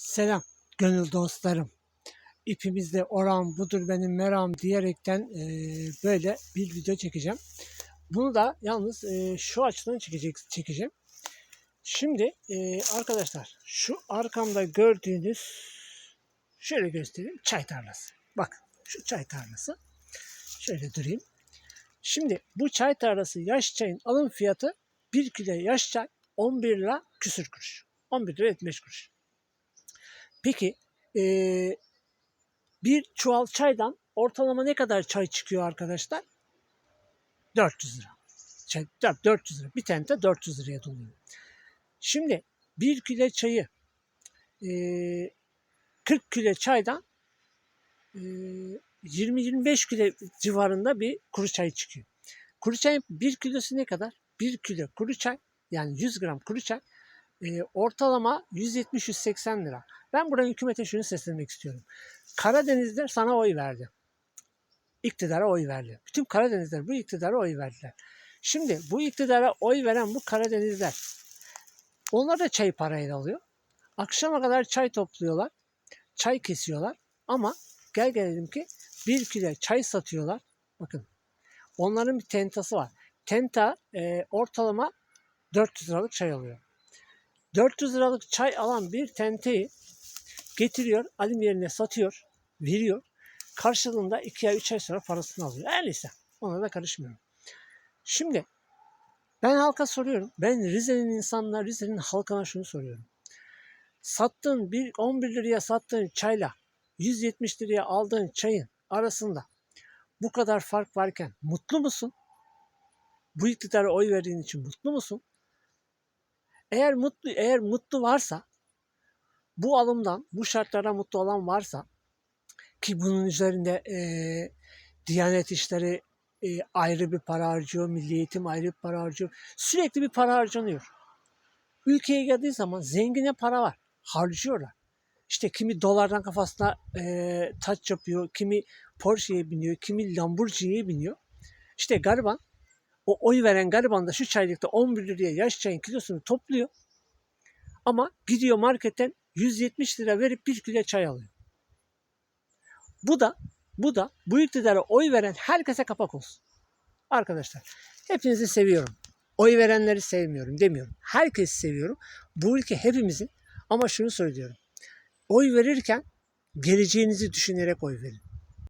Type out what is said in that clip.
Selam gönül dostlarım. İpimizde oran budur benim meram diyerekten e, böyle bir video çekeceğim. Bunu da yalnız e, şu açıdan çekecek, çekeceğim. Şimdi e, arkadaşlar şu arkamda gördüğünüz şöyle göstereyim çay tarlası. Bakın şu çay tarlası. Şöyle durayım. Şimdi bu çay tarlası yaş çayın alım fiyatı 1 kilo yaş çay 11 lira küsür kuruş. 11 lira 75 kuruş. Peki eee, bir çuval çaydan ortalama ne kadar çay çıkıyor arkadaşlar? 400 lira. Çay, 400 lira. Bir tente 400 liraya doluyor. Şimdi bir kilo çayı eee 40 kilo çaydan eee, 20-25 kilo civarında bir kuru çay çıkıyor. Kuru çayın 1 kilosu ne kadar? 1 kilo kuru çay yani 100 gram kuru çay eee, ortalama 170-180 lira. Ben buradan hükümete şunu seslenmek istiyorum. Karadenizler sana oy verdi. İktidara oy verdi. Bütün Karadenizler bu iktidara oy verdiler. Şimdi bu iktidara oy veren bu Karadenizler onlar da çay parayla alıyor. Akşama kadar çay topluyorlar. Çay kesiyorlar. Ama gel gelelim ki bir kilo çay satıyorlar. Bakın onların bir tentası var. Tenta e, ortalama 400 liralık çay alıyor. 400 liralık çay alan bir tenteyi getiriyor, alim yerine satıyor, veriyor. Karşılığında 2 ay 3 ay sonra parasını alıyor. Her neyse ona da karışmıyorum. Şimdi ben halka soruyorum. Ben Rize'nin insanlar, Rize'nin halkına şunu soruyorum. Sattığın bir 11 liraya sattığın çayla 170 liraya aldığın çayın arasında bu kadar fark varken mutlu musun? Bu iktidara oy verdiğin için mutlu musun? Eğer mutlu eğer mutlu varsa bu alımdan, bu şartlara mutlu olan varsa ki bunun üzerinde e, Diyanet İşleri e, ayrı bir para harcıyor, Milli Eğitim ayrı bir para harcıyor. Sürekli bir para harcanıyor. Ülkeye geldiği zaman zengine para var. Harcıyorlar. İşte kimi dolardan kafasına e, taç yapıyor, kimi Porsche'ye biniyor, kimi Lamborghini'ye biniyor. İşte gariban, o oy veren gariban da şu çaylıkta 11 liraya yaş çayın kilosunu topluyor. Ama gidiyor marketten 170 lira verip bir kilo çay alıyor. Bu da bu da bu iktidara oy veren herkese kapak olsun. Arkadaşlar hepinizi seviyorum. Oy verenleri sevmiyorum demiyorum. Herkesi seviyorum. Bu ülke hepimizin ama şunu söylüyorum. Oy verirken geleceğinizi düşünerek oy verin.